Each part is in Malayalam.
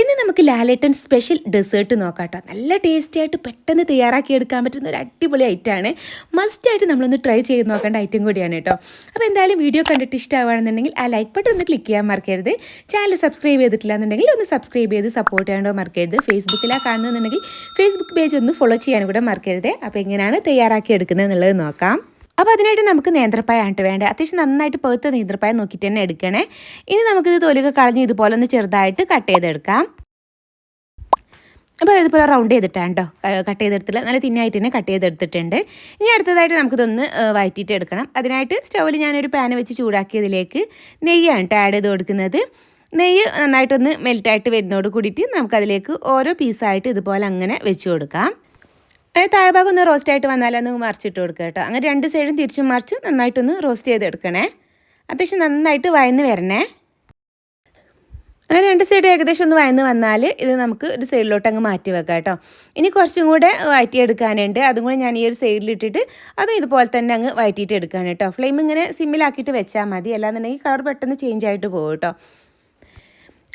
ഇന്ന് നമുക്ക് ലാലേട്ടൻ സ്പെഷ്യൽ ഡെസേർട്ട് നോക്കാം കേട്ടോ നല്ല ടേസ്റ്റി ആയിട്ട് പെട്ടെന്ന് തയ്യാറാക്കി എടുക്കാൻ പറ്റുന്ന ഒരു അടിപൊളി ഐറ്റമാണ് മസ്റ്റായിട്ട് നമ്മളൊന്ന് ട്രൈ ചെയ്ത് നോക്കേണ്ട ഐറ്റം കൂടിയാണ് കേട്ടോ. അപ്പോൾ എന്തായാലും വീഡിയോ കണ്ടിട്ട് ഇഷ്ടമാണെന്നുണ്ടെങ്കിൽ ആ ലൈക്ക് ബട്ടൺ ഒന്ന് ക്ലിക്ക് ചെയ്യാൻ മറക്കരുത്. ചാനൽ സബ്സ്ക്രൈബ് ചെയ്തിട്ടില്ല എന്നുണ്ടെങ്കിൽ ഒന്ന് സബ്സ്ക്രൈബ് ചെയ്ത് സപ്പോർട്ട് ചെയ്യാണ്ടോ മറക്കരുത്. ഫേസ്ബുക്കിലാണ് കാണുന്നുണ്ടെങ്കിൽ ഫേസ്ബുക്ക് പേജ് ഒന്ന് ഫോളോ ചെയ്യാനും കൂടെ മറക്കരുത്. അപ്പോൾ എങ്ങനെയാണ് തയ്യാറാക്കി എടുക്കുന്നത് എന്നുള്ളത് നോക്കാം. അപ്പോൾ അതിനായിട്ട് നമുക്ക് നേന്ത്രപ്പായാണ് വേണ്ടത്. അത്യാവശ്യം നന്നായിട്ട് പഴുത്ത നേന്ത്രപ്പായ നോക്കിയിട്ട് തന്നെ എടുക്കണേ. ഇനി നമുക്കിത് തൊലിക കളഞ്ഞ് ഇതുപോലെ ഒന്ന് ചെറുതായിട്ട് കട്ട് ചെയ്തെടുക്കാം. അപ്പോൾ ഇതുപോലെ റൗണ്ട് ചെയ്തിട്ടാണ് കേട്ടോ കട്ട് ചെയ്തെടുത്തില്ല നല്ല തിന്നായിട്ട് തന്നെ കട്ട് ചെയ്തെടുത്തിട്ടുണ്ട്. ഇനി അടുത്തതായിട്ട് നമുക്കിതൊന്ന് വഴറ്റിയിട്ട് എടുക്കണം. അതിനായിട്ട് സ്റ്റൗവിൽ ഞാനൊരു പാൻ വെച്ച് ചൂടാക്കിയതിലേക്ക് നെയ്യാണ് കേട്ടോ ആഡ് ചെയ്ത് കൊടുക്കുന്നത്. നെയ്യ് നന്നായിട്ടൊന്ന് മെൽറ്റായിട്ട് വരുന്നതോട് കൂടിയിട്ട് നമുക്കതിലേക്ക് ഓരോ പീസായിട്ട് ഇതുപോലെ അങ്ങനെ വെച്ച് കൊടുക്കാം. താഴ്ഭാഗം ഒന്ന് റോസ്റ്റ് ആയിട്ട് വന്നാലൊന്ന് മറിച്ചിട്ട് കൊടുക്കുക കേട്ടോ. അങ്ങനെ രണ്ട് സൈഡും തിരിച്ചും മറിച്ച് നന്നായിട്ടൊന്ന് റോസ്റ്റ് ചെയ്തെടുക്കണേ അത്യാവശ്യം നന്നായിട്ട് വയന്ന് വരണേ. അങ്ങനെ രണ്ട് സൈഡ് ഏകദേശം ഒന്ന് വയന്ന് വന്നാൽ ഇത് നമുക്ക് ഒരു സൈഡിലോട്ട് അങ്ങ് മാറ്റി വെക്കാം കേട്ടോ. ഇനി കുറച്ചും കൂടെ വയറ്റിയെടുക്കാനുണ്ട്. അതും കൂടെ ഞാൻ ഈ ഒരു സൈഡിലിട്ടിട്ട് അതും ഇതുപോലെ തന്നെ അങ്ങ് വയറ്റിയിട്ട് എടുക്കുകയാണ് കേട്ടോ. ഫ്ലെയിം ഇങ്ങനെ സിമ്മിലാക്കിയിട്ട് വെച്ചാൽ മതി. അല്ലാന്നുണ്ടെങ്കിൽ കളർ പെട്ടെന്ന് ചേഞ്ച് ആയിട്ട് പോകും കേട്ടോ.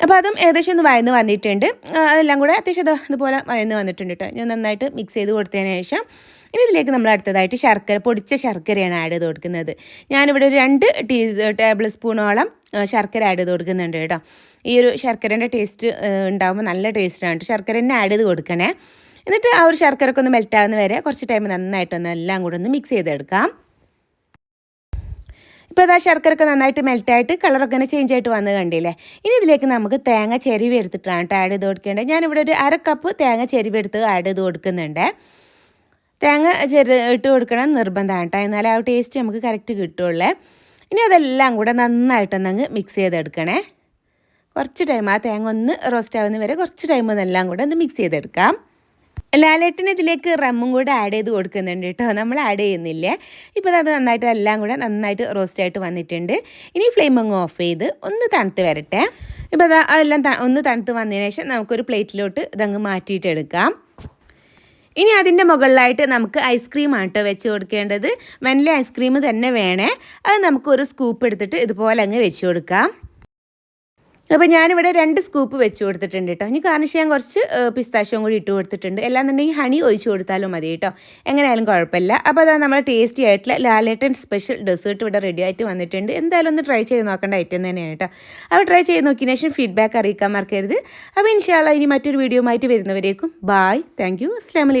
അപ്പോൾ അതും ഏകദേശം ഒന്ന് വയന്ന് വന്നിട്ടുണ്ട്. അതെല്ലാം കൂടെ അത്യാവശ്യം ഇതുപോലെ വയന്ന് വന്നിട്ടുണ്ട് കേട്ടോ ഞാൻ നന്നായിട്ട് മിക്സ് ചെയ്ത് കൊടുത്തതിന് ശേഷം ഇനി ഇതിലേക്ക് നമ്മൾ അടുത്തതായിട്ട് ശർക്കര പൊടിച്ച ശർക്കരയാണ് ആഡ് ചെയ്ത് കൊടുക്കുന്നത്. ഞാനിവിടെ രണ്ട് ടീ ടേബിൾ സ്പൂണോളം ശർക്കര ആഡ് ചെയ്ത് കൊടുക്കുന്നുണ്ട് കേട്ടോ ഈ ഒരു ശർക്കരേന്റെ ടേസ്റ്റ് ഉണ്ടാകുമ്പോൾ നല്ല ടേസ്റ്റാണ് കേട്ടോ ശർക്കര തന്നെ ആഡ് ചെയ്ത് കൊടുക്കണേ. എന്നിട്ട് ആ ഒരു ശർക്കരക്കൊന്ന് മെൽറ്റാകുന്ന വരെ കുറച്ച് ടൈം നന്നായിട്ടൊന്ന് എല്ലാം കൂടെ ഒന്ന് മിക്സ് ചെയ്തെടുക്കാം. ഇപ്പോൾ ഇതാ ശർക്കരയൊക്കെ നന്നായിട്ട് മെൽറ്റായിട്ട് കളറൊക്കെ ചേഞ്ച് ആയിട്ട് വന്ന് കണ്ടില്ലേ? ഇനി ഇതിലേക്ക് നമുക്ക് തേങ്ങ ചെരുവി എടുത്തിട്ടാണ് കേട്ടോ ആഡ് ചെയ്ത് കൊടുക്കേണ്ടത്. ഞാനിവിടെ ഒരു അര കപ്പ് തേങ്ങ ചെരുവി എടുത്ത് ആഡ് ചെയ്ത് കൊടുക്കുന്നുണ്ട്. തേങ്ങ ചെറു ഇട്ട് കൊടുക്കണം നിർബന്ധമാണ് കേട്ടോ എന്നാലേ ആ ടേസ്റ്റ് നമുക്ക് കറക്റ്റ് കിട്ടുള്ളേ. ഇനി അതെല്ലാം കൂടെ നന്നായിട്ടൊന്നങ്ങ് മിക്സ് ചെയ്തെടുക്കണേ. കുറച്ച് ടൈം ആ തേങ്ങ ഒന്ന് റോസ്റ്റ് ആവുന്ന വരെ കുറച്ച് ടൈം ഒന്നെല്ലാം കൂടെ ഒന്ന് മിക്സ് ചെയ്തെടുക്കാം. ലാലേട്ടിന് ഇതിലേക്ക് റമ്മും കൂടെ ആഡ് ചെയ്ത് കൊടുക്കുന്നുണ്ട് കേട്ടോ. നമ്മൾ ആഡ് ചെയ്യുന്നില്ല. ഇപ്പോൾ അത് നന്നായിട്ട് എല്ലാം കൂടെ നന്നായിട്ട് റോസ്റ്റ് ആയിട്ട് വന്നിട്ടുണ്ട്. ഇനി ഫ്ലെയിം അങ്ങ് ഓഫ് ചെയ്ത് ഒന്ന് തണുത്ത് വരട്ടെ. ഇപ്പോൾ അത് അതെല്ലാം ഒന്ന് തണുത്ത് വന്നതിന് ശേഷം നമുക്കൊരു പ്ലേറ്റിലോട്ട് ഇതങ്ങ് മാറ്റിയിട്ടെടുക്കാം ഇനി അതിന്റെ മുകളിലായിട്ട് നമുക്ക് ഐസ്ക്രീമാണ് കേട്ടോ വെച്ച് കൊടുക്കേണ്ടത്. വനില ഐസ്ക്രീം തന്നെ വേണേ. അത് നമുക്കൊരു സ്കൂപ്പ് എടുത്തിട്ട് ഇതുപോലെ അങ്ങ് വെച്ച് കൊടുക്കാം. അപ്പോൾ ഞാനിവിടെ രണ്ട് സ്കൂപ്പ് വെച്ച് കൊടുത്തിട്ടുണ്ട് കേട്ടോ ഇനി കാർണിഷ് ഞാൻ കുറച്ച് പിസ്താഷ്യവും കൂടി ഇട്ട് കൊടുത്തിട്ടുണ്ട്. എന്നുണ്ടെങ്കിൽ ഹണി ഒഴിച്ചു കൊടുത്താലും മതി കേട്ടോ എങ്ങനെയായാലും കുഴപ്പമില്ല. അപ്പോൾ അതാ നമ്മൾ ടേസ്റ്റി ആയിട്ടുള്ള ലാലേട്ടൻ സ്പെഷ്യൽ ഡെസേർട്ട് ഇവിടെ റെഡി ആയിട്ട് വന്നിട്ടുണ്ട്. എന്തായാലും ഒന്ന് ട്രൈ ചെയ്ത് നോക്കേണ്ട ഐറ്റം തന്നെയാണ് കേട്ടോ അപ്പോൾ ട്രൈ ചെയ്ത് നോക്കിയതിന് ശേഷം ഫീഡ്ബാക്ക് അറിയിക്കാൻ മറക്കരുത്. അപ്പോൾ ഇൻഷാല്ല ഇനി മറ്റൊരു വീഡിയോ ആയിട്ട് വരുന്നവരേക്കും. ബായ് താങ്ക് യു അസ്സാം